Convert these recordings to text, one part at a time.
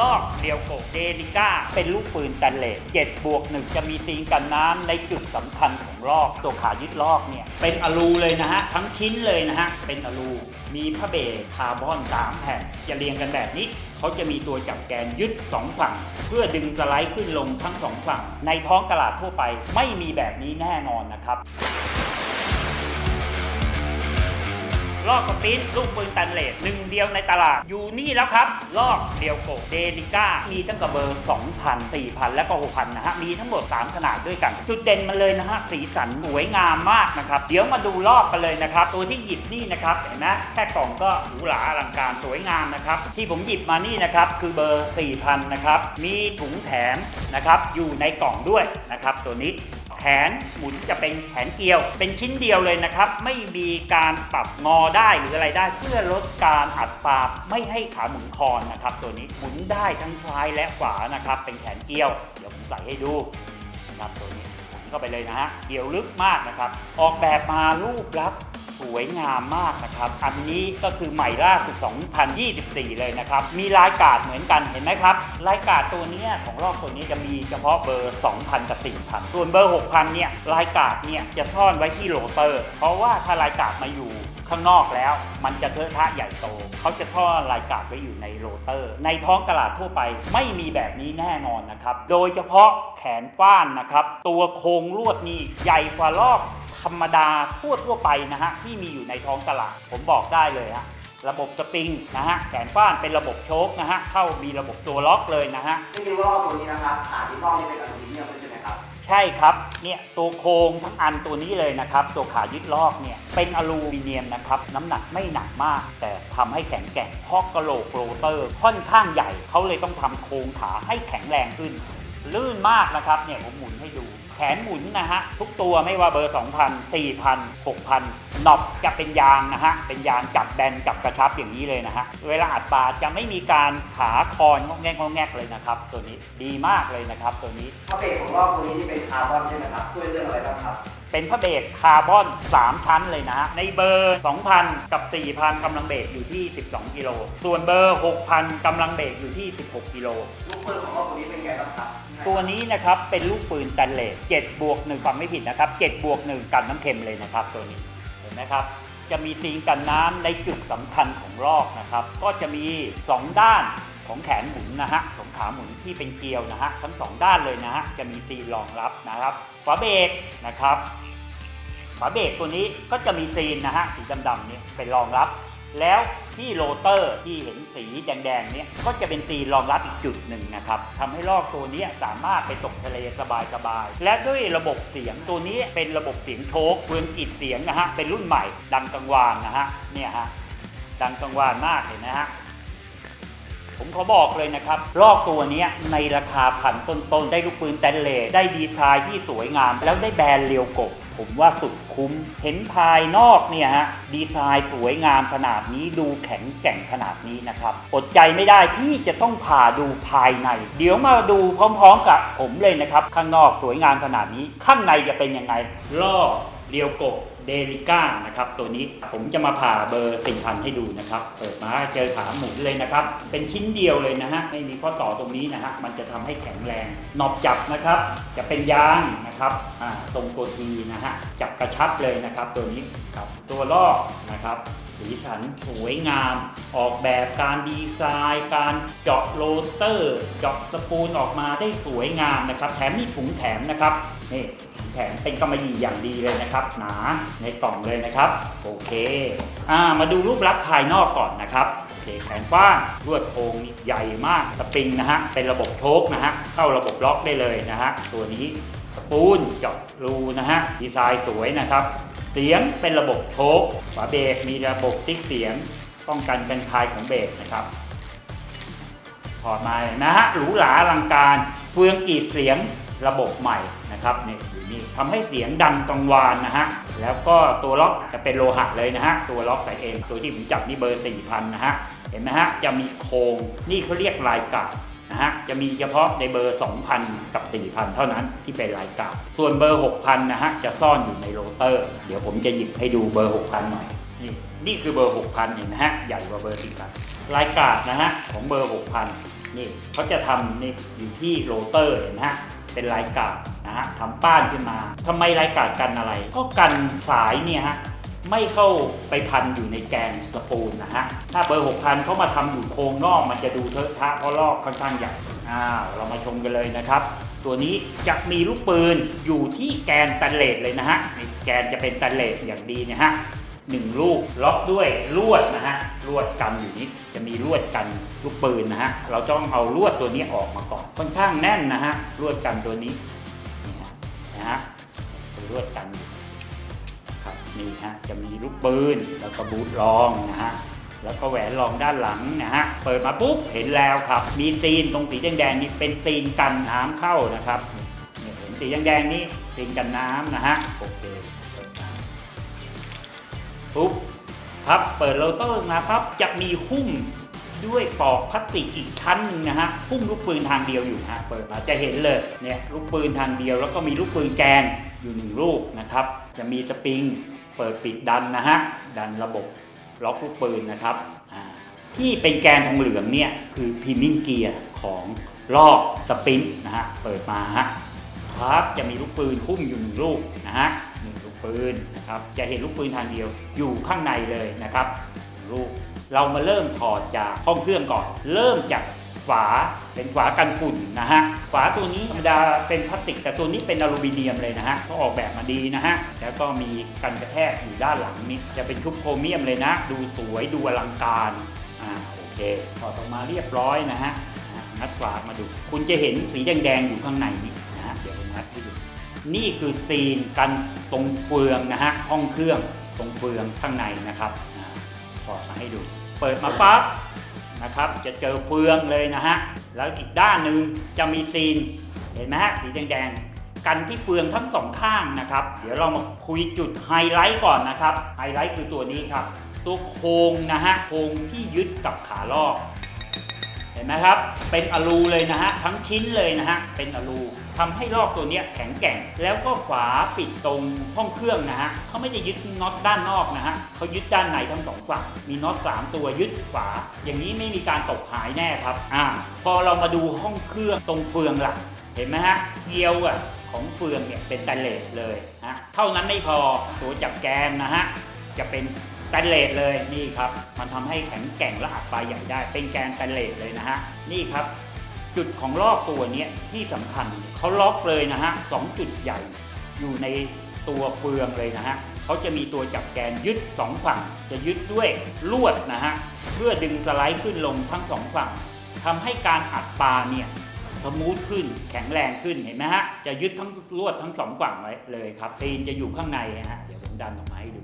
ลอกเดียวโกเดลิก้า เป็นลูกปืนตันเลส7บวกหนึ่งจะมีตีนกันน้ำในจุดสำคัญของลอกตัวขายึดลอกเนี่ย เป็นอลูเลยนะฮะ ทั้งชิ้นเลยนะฮะ เป็นอลูมีผ้าเบรคาร์บอน 3 แผ่น จะเรียงกันแบบนี้ เขาจะมีตัวจับแกนยึด 2 ฝั่ง เพื่อดึงสไลด์ขึ้นลงทั้งสองฝั่ง ในท้องตลาดทั่วไปไม่มีแบบนี้แน่นอนนะครับ ลอกกระปิ้นลูกปืนตันเลสหนึ่งเดียวในตลาด อยู่นี่แล้วครับ ลอกเดียวโกเดลิก้า มีตั้งแต่เบอร์ 2,000 4,000 และก็ 6,000 นะฮะ มีทั้งหมด 3 ขนาดด้วยกัน จุดเด่นมันเลยนะฮะ สีสันสวยงามมากนะครับ เดี๋ยวมาดูลอกกันเลยนะครับ ตัวที่หยิบนี่นะครับ เห็นไหมแค่กล่องก็หรูหราอลังการสวยงามนะครับ ที่ผมหยิบมานี่นะครับ คือเบอร์ 4,000 นะครับ มีถุงแถมนะครับ อยู่ในกล่องด้วยนะครับ ตัวนี้ แขนหมุนจะเป็นแขนเกลียว เป็นชิ้นเดียวเลยนะครับ ไม่มีการปรับงอได้หรืออะไรได้ เพื่อลดการอัดปากไม่ให้ขาหมุนคอนนะครับ ตัวนี้หมุนได้ทั้งซ้ายและขวานะครับ เป็นแขนเกลียว เดี๋ยวผมใส่ให้ดูนะครับตัวนี้หมุนเข้าไปเลยนะฮะเกี่ยวลึกมากนะครับ ออกแบบมารูปลักษณ์ สวยงามมากนะครับ อันนี้ก็คือใหม่ล่าสุด 2024 เลยนะครับ มีลายกาดเหมือนกันเห็นไหมครับ ลายกาดตัวนี้ของรอบตัวนี้จะมีเฉพาะเบอร์ 2,000 กับ 4,000 ส่วนเบอร์ 6,000 เนี่ยลายกาดเนี่ยจะซ่อนไว้ที่โรเตอร์ เพราะว่าถ้าลายกาดมาอยู่ข้างนอกแล้วมันจะเทอะทะใหญ่โต เขาจะซ่อนลายกาดไว้อยู่ในโรเตอร์ ในท้องตลาดทั่วไปไม่มีแบบนี้แน่นอนนะครับ โดยเฉพาะแขนฟ้านนะครับ ตัวโครงลวดนี่ใหญ่กว่าลอก ธรรมดาทั่วทั่วๆไปนะฮะที่มีอยู่ในท้องตลาด ผมบอกได้เลยฮะระบบสปริงนะฮะแขนฟ้านเป็นระบบโชคนะฮะเข้ามีระบบตัวล็อกเลยนะฮะไม่ใช่ว่าตัวนี้นะครับขาที่ต้องนี่เป็นอลูมิเนียมใช่ไหมครับใช่ครับเนี่ยตัวโครงทั้งอันตัวนี้เลยนะครับ ตัวขายึดลอกเนี่ยเป็นอลูมิเนียมนะครับน้ำหนักไม่หนักมาก แต่ทำให้แข็งแกร่งเพราะกระโหลกโรเตอร์ค่อนข้างใหญ่เขาเลยต้องทำโครงขาให้แข็งแรงขึ้น ลื่นมากนะครับเนี่ยผมหมุนให้ดู แขนหมุนนะฮะทุกตัวไม่ว่าเบอร์ 2,000 4,000 6,000นอบจะเป็นยางนะฮะเป็นยางจับแบนจับกระชับอย่างนี้เลยนะฮะเวลาอัดปลาจะไม่มีการขาคอนงอกแงกงอกแงกเลยนะครับ ตัวนี้ดีมากเลยนะครับ ตัวนี้ถ้าเบรกของรอบตัวนี้ที่เป็นคาร์บอนใช่ไหมครับช่วยเรื่องอะไรบ้างครับเป็นพระเบรกคาร์บอน 3 ชั้นเลยนะฮะ ในเบอร์ 2,000 กับ 4,000 กำลังเบรกอยู่ที่ 12 กิโล ส่วนเบอร์ 6,000 กำลังเบรกอยู่ที่ 16 กิโล ลูกปืนของรอบตัวนี้เป็นไงบ้างครับ ตัวนี้นะครับเป็นลูกปืนตันเลส7บวก1ฟังไม่ผิดนะครับ7บวก1กันน้ำเค็มเลยนะครับตัวนี้เห็นไหมครับจะมีตีนกันน้ำในจุดสำคัญของลอกนะครับ ก็จะมี 2 ด้านของแขนหมุนนะฮะของขาหมุนที่เป็นเกลียวนะฮะทั้งสองด้านเลยนะฮะจะมีตีนรองรับนะครับฝาเบรกนะครับฝาเบรกตัวนี้ก็จะมีซีนนะฮะสีดำๆนี่เป็นรองรับ แล้วที่โรเตอร์ที่เห็นสีแดงๆเนี่ยก็จะเป็นซีนรองรับอีกจุดหนึ่งนะครับทำให้ลอกตัวนี้สามารถไปตกทะเลสบายๆและด้วยระบบเสียงตัวนี้เป็นระบบเสียงโชคเพื่อนกิดเสียงนะฮะเป็นรุ่นใหม่ดังกังวานนะฮะเนี่ยฮะดังกังวานมากเห็นไหมฮะผมขอบอกเลยนะครับลอกตัวนี้ในราคาพันต้นๆ ได้ลูกปืนแตนเลสได้ดีไซน์ที่สวยงาม แล้วได้แบรนด์เรียวกบ ผมว่าสุดคุ้ม เห็นภายนอกเนี่ยฮะดีไซน์สวยงามขนาดนี้ดูแข็งแกร่งขนาดนี้นะครับ อดใจไม่ได้ที่จะต้องผ่าดูภายใน เดี๋ยวมาดูพร้อมๆกับผมเลยนะครับ ข้างนอกสวยงามขนาดนี้ข้างในจะเป็นยังไงลอกเรียวกบ เดลิก้านะครับตัวนี้ผมจะมาผ่าเบอร์4,000ให้ดูนะครับ เปิดมาเจอขาหมุนเลยนะครับ เป็นชิ้นเดียวเลยนะฮะไม่มีข้อต่อตรงนี้นะฮะมันจะทำให้แข็งแรงหนอบจับนะครับ จะเป็นยางนะครับอ่าตรงตัวทีนะฮะจับกระชับเลยนะครับ ตัวนี้ครับตัวลอกนะครับสีสันสวยงาม ออกแบบการดีไซน์ การเจาะโรเตอร์ เจาะสปูลออกมาได้สวยงามนะครับ แถมมีถุงแถมนะครับนี่ ถุงแถมเป็นกำมะหยี่อย่างดีเลยนะครับ หนาในกล่องเลยนะครับ โอเคอ่ามาดูรูปลักษณ์ภายนอกก่อนนะครับโอเคแขนกว้างลวดโค้งใหญ่มากสปริงนะฮะเป็นระบบโชคนะฮะเข้าระบบล็อกได้เลยนะฮะตัวนี้สปูนเจาะรูนะฮะดีไซน์สวยนะครับ เสียงเป็นระบบโชคฝาเบรกมีระบบติ๊กเสียงป้องกันการคายของเบรกนะครับถอดมานะฮะหรูหราอลังการเฟืองกีดเสียง ระบบใหม่นะครับนี่อยู่นี่ทำให้เสียงดังกังวานนะฮะแล้วก็ตัวล็อกจะเป็นโลหะเลยนะฮะตัวล็อกใส่เองตัวที่ผมจับนี่เบอร์4,000นะฮะเห็นไหมฮะจะมีโครงนี่เขาเรียกลายกาดนะฮะจะมีเฉพาะในเบอร์ 2,000 กับ 4,000 เท่านั้นที่เป็นรายการส่วนเบอร์ 6,000 นะฮะจะซ่อนอยู่ในโรเตอร์ เดี๋ยวผมจะหยิบให้ดูเบอร์ 6,000 หน่อย นี่นี่คือเบอร์ 6,000 เห็นนะฮะ ใหญ่กว่าเบอร์ 4,000 รายการนะฮะของเบอร์ 6,000 นี่เขาจะทำนี่อยู่ที่โรเตอร์เห็นไหมฮะ เป็นลายกาดนะฮะทำป้านขึ้นมาทำไมลายกาดกันอะไร ก็กันสายเนี่ยฮะไม่เข้าไปพันอยู่ในแกนสปูนนะฮะ ถ้าเบอร์หกพันเขามาทำอยู่โครงนอกมันจะดูเทอะทะเพราะลอกค่อนข้างใหญ่อ้าวเรามาชมกันเลยนะครับ ตัวนี้จะมีลูกปืนอยู่ที่แกนตันเลสเลยนะฮะแกนจะเป็นตันเลสอย่างดีเนะฮะ หนึ่งลูกล็อกด้วยลวดนะฮะลวดกันอยู่นี้จะมีลวดกันลูกปืนนะฮะเราต้องเอาลวดตัวนี้ออกมาก่อนค่อนข้างแน่นนะฮะลวดกันตัวนี้นี่ฮะนะฮะลวดกันครับนี่ฮะจะมีลูกปืนแล้วก็บูทรองนะฮะแล้วก็แหวนรองด้านหลังนะฮะเปิดมาปุ๊บเห็นแล้วครับ มีซีนตรงสีแดงๆนี่เป็นซีนกันน้ำเข้านะครับเนี่ยเห็นสีแดงๆนี่ซีนกันน้ำนะฮะโอเค ปุ๊บครับเปิดโรเตอร์มาปั๊บจะมีหุ้มด้วยปลอกพลาสติกอีกชั้นนึงนะฮะหุ้มลูกปืนทางเดียวอยู่ฮะเปิดมาจะเห็นเลยเนี่ยลูกปืนทางเดียว แล้วก็มีลูกปืนแกนอยู่หนึ่งลูกนะครับ จะมีสปริงเปิดปิดดันนะฮะดันระบบล็อกลูกปืนนะครับที่เป็นแกนทองเหลืองเนี่ยคือพิมมิ่งเกียร์ของลอกสปรินนะฮะเปิดมาฮะ ครับจะมีลูกปืนหุ้มอยู่หนึ่งลูกนะฮะหนึ่งลูกปืนนะครับจะเห็นลูกปืนทางเดียวอยู่ข้างในเลยนะครับลูกเรามาเริ่มถอดจากห้องเครื่องก่อน เริ่มจากฝาเป็นฝากันฝุ่นนะฮะฝาตัวนี้ธรรมดาเป็นพลาสติก แต่ตัวนี้เป็นอลูมิเนียมเลยนะฮะก็ออกแบบมาดีนะฮะแล้วก็มีกันกระแทกอยู่ด้านหลังนี่จะเป็นชุบโครเมียมเลยนะ ดูสวยดูอลังการอ่าโอเคถอดออกมาเรียบร้อยนะฮะอ่างัดฝามาดู คุณจะเห็นสีแดงๆอยู่ข้างในนี อัดให้ดูนี่คือซีนกันตรงเฟืองนะฮะห้องเครื่องตรงเฟืองข้างในนะครับอ่าถอดมาให้ดู เปิดมาปั๊บนะครับ จะเจอเฟืองเลยนะฮะแล้วอีกด้านหนึ่งจะมีซีนเห็นไหมฮะสีแดงๆกันที่เฟืองทั้งสองข้างนะครับ เดี๋ยวเรามาคุยจุดไฮไลท์ก่อนนะครับไฮไลท์คือตัวนี้ครับ ตัวโครงนะฮะโครงที่ยึดกับขาลอกเห็นไหมครับ เป็นอลูเลยนะฮะทั้งชิ้นเลยนะฮะเป็นอลู ทำให้ลอกตัวนี้แข็งแกร่ง แล้วก็ฝาปิดตรงห้องเครื่องนะฮะเขาไม่ได้ยึดน็อตด้านนอกนะฮะเขายึดด้านในทั้งสองฝั่งมีน็อตสามตัวยึดฝา อย่างนี้ไม่มีการตกหายแน่ครับอ่าพอเรามาดูห้องเครื่องตรงเฟืองหลักเห็นไหมฮะเกลียวอะของเฟืองเนี่ยเป็นสแตนเลสเลยฮะเท่านั้นไม่พอตัวจับแกนนะฮะจะเป็นสแตนเลสเลยนี่ครับ มันทำให้แข็งแกร่งและอัดปลายใหญ่ได้เป็นแกนสแตนเลสเลยนะฮะนี่ครับ จุดของลอกตัวนี้ที่สำคัญเขาล็อกเลยนะฮะสองจุดใหญ่อยู่ในตัวเฟืองเลยนะฮะเขาจะมีตัวจับแกนยึดสองฝั่ง จะยึดด้วยลวดนะฮะเพื่อดึงสไลด์ขึ้นลงทั้งสองฝั่งทำให้การอัดปลาเนี่ยสมูทขึ้นแข็งแรงขึ้นเห็นไหมฮะจะยึดทั้งลวดทั้งสองฝั่งไว้เลยครับตีนจะอยู่ข้างในนะฮะเดี๋ยวผมดันออกมาให้ดู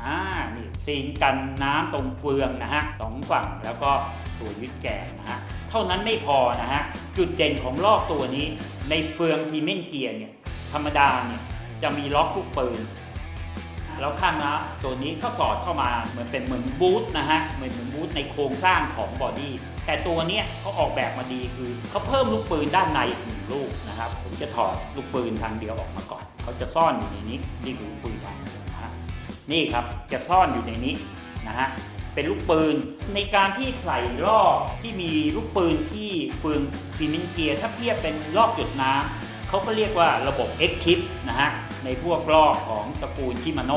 อ่านี่ซีนกันน้ำตรงเฟืองนะฮะสองฝั่งแล้วก็ตัวยึดแกนนะฮะ เท่านั้นไม่พอนะฮะ จุดเด่นของลอกตัวนี้ ในเฟืองพีเมนเกียร์เนี่ยธรรมดาเนี่ยจะมีล็อกลูกปืน แล้วข้างนะตัวนี้ก็สอดเข้ามาเหมือนเป็นเหมือนบูทนะฮะ เหมือนเหมือนบูทในโครงสร้างของบอดี้ แต่ตัวเนี้ยเขาออกแบบมาดีคือเขาเพิ่มลูกปืนด้านในอีกหนึ่งลูกนะครับ ผมจะถอดลูกปืนทางเดียวออกมาก่อน เขาจะซ่อนอยู่ในนี้นี่คือลูกปืนทางเดียวนะฮะ นี่ครับจะซ่อนอยู่ในนี้นะฮะ เป็นลูกปืน ในการที่ใส่ลอกที่มีลูกปืนที่ปืนฟีมินเกียร์ถ้าเทียบเป็นลอกหยดน้ำเขาก็เรียกว่าระบบ X k i p นะฮะในพวกลอกของตระกูลชิมาโน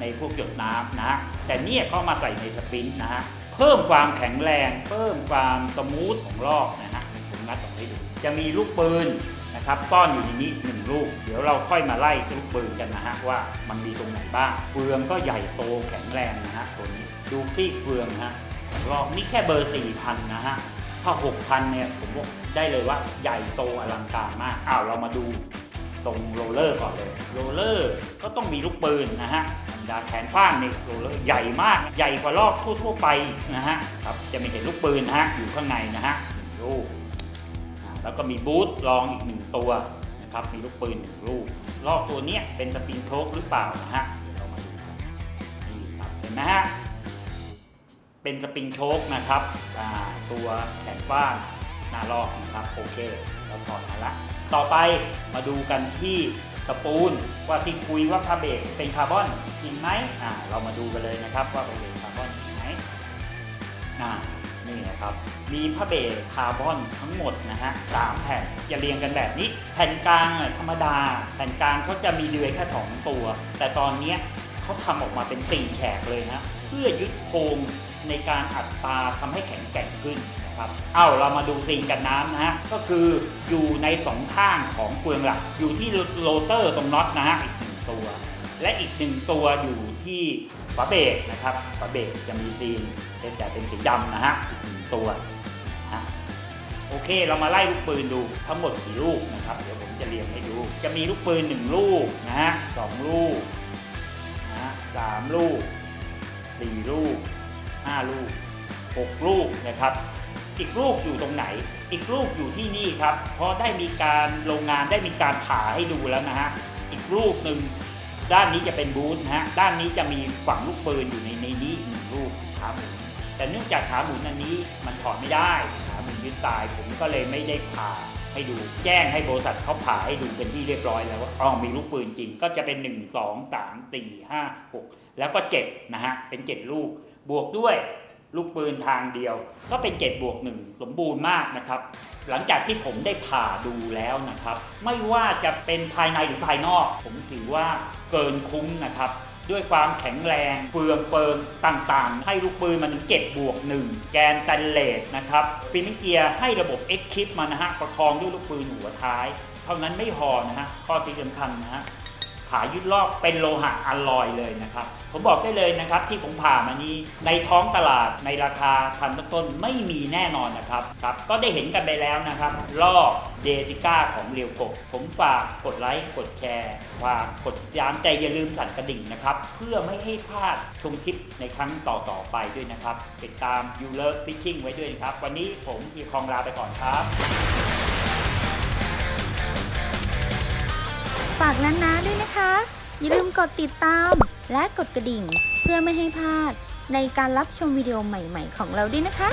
ในพวกหยดน้ำนะฮะแต่เนี่ยเข้ามาใส่ในสปรินต์นะฮะเพิ่มความแข็งแรง เพิ่มความสมูทของลอกนะฮะผมนัดออกให้ดูจะมีลูกปืน นะครับซ่อนอยู่ในนี้หนึ่งลูก เดี๋ยวเราค่อยมาไล่ลูกปืนกันนะฮะว่ามันมีตรงไหนบ้างเฟืองก็ใหญ่โตแข็งแรงนะฮะตัวนี้ดูคลี่เฟืองนะฮะของลอนี่แค่เบอร์4,000นะฮะถ้า6,000เนี่ยผมบอกได้เลยว่าใหญ่โตอลังการมากอ้าวเรามาดูตรงโรลเลอร์ก่อนเลยโรลเลอร์ก็ต้องมีลูกปืนนะฮะดาแขนฟ้างนี่โรลเลอร์ใหญ่มากใหญ่กว่าลอกทั่วๆไปนะฮะครับจะไมีเห็นลูกปืนนะฮะอยู่ข้างในนะฮะหนึ่งลูก แล้วก็มีบูทรองอีกหนึ่งตัวนะครับ มีลูกปืนหนึ่งลูก ลอกตัวนี้เป็นสปริงโชคหรือเปล่านะฮะเดี๋ยวเรามาดูกันนี่ครับเห็นไหมฮะ เป็นสปริงโชคนะครับตัวแขนกว้างหน้าลอกนะครับโอเคเราถอดมาละ ต่อไปมาดูกันที่สปูลว่าที่คุยว่าพาเบรกเป็นคาร์บอนจริงไหมอ่าเรามาดูกันเลยนะครับว่าเป็นคาร์บอนจริงไหมอ่า นี่นะครับ มีผ้าเบรคาร์บอนทั้งหมดนะฮะสามแผ่นจะเรียงกันแบบนี้ แผ่นกลางอะธรรมดา แผ่นกลางเขาจะมีเดือยแค่สองตัว แต่ตอนเนี้ยเขาทำออกมาเป็นสี่แฉกเลยนะเพื่อยึดโครงในการอัดตาทำให้แข็งแกร่งขึ้นนะครับ เอาเรามาดูซีนกันน้ำนะฮะ ก็คืออยู่ในสองข้างของเฟืองหลัก อยู่ที่โรเตอร์ตรงน็อตนะฮะอีกหนึ่งตัว และอีกหนึ่งตัวอยู่ที่ฝาเบรกนะครับฝาเบรกจะมีซีนเป็นแต่เป็นสีดำนะฮะอีกหนึ่งตัวนะฮะโอเคเรามาไล่ลูกปืนดูทั้งหมดกี่ลูกนะครับ เดี๋ยวผมจะเรียงให้ดู จะมีลูกปืนหนึ่งลูกนะฮะสองลูกนะฮะสามลูกสี่ลูกห้าลูกหกลูกนะครับ อีกลูกอยู่ตรงไหน อีกลูกอยู่ที่นี่ครับ เพราะได้มีการโรงงานได้มีการผ่าให้ดูแล้วนะฮะอีกลูกหนึ่ง ด้านนี้จะเป็นบูธนะฮะ ด้านนี้จะมีฝังลูกปืนอยู่ในในนี้หนึ่งลูกขาหมุนแต่เนื่องจากขาหมุนอันนี้มันถอดไม่ได้ขาหมุนยึดตายผมก็เลยไม่ได้ผ่าให้ดู แจ้งให้บริษัทเขาผ่าให้ดูเป็นที่เรียบร้อยแล้วว่าอ๋อมีลูกปืนจริง ก็จะเป็น 1 2 3 4 5 6 แล้วก็7นะฮะ เป็น 7 ลูก บวกด้วยลูกปืนทางเดียว ก็เป็น7บวก1สมบูรณ์มากนะครับ หลังจากที่ผมได้ผ่าดูแล้วนะครับ ไม่ว่าจะเป็นภายในหรือภายนอก ผมถือว่า เกินคุ้มนะครับ ด้วยความแข็งแรงเฟืองเปิงต่างๆ ให้ลูกปืนมันถึงเจ็ดบวก1 แกนตันเลสนะครับฟินิเกียให้ระบบ X คิปมานะฮะประคองด้วยลูกปืนหัวท้าย เท่านั้นไม่พอนะฮะข้อที่สำคัญนะฮะ ขายึดลอกเป็นโลหะอลลอยเลยนะครับ ผมบอกได้เลยนะครับที่ผมผ่ามานี้ในท้องตลาดในราคาพันต้นๆไม่มีแน่นอนนะครับครับ ก็ได้เห็นกันไปแล้วนะครับลอกเดติก้าของเรียวกบผมฝากกดไลค์กดแชร์ฝากกดติดตามแต่อย่าลืมสั่นกระดิ่งนะครับ เพื่อไม่ให้พลาดชมคลิปในครั้งต่อๆไปด้วยนะครับ ติดตาม You Love Fishing ไว้ด้วยนะครับ วันนี้ผมทีคองลาไปก่อนครับ ฝากนั้นนะด้วยนะคะ อย่าลืมกดติดตามและกดกระดิ่ง เพื่อไม่ให้พลาดในการรับชมวิดีโอใหม่ ๆ ของเราด้วยนะคะ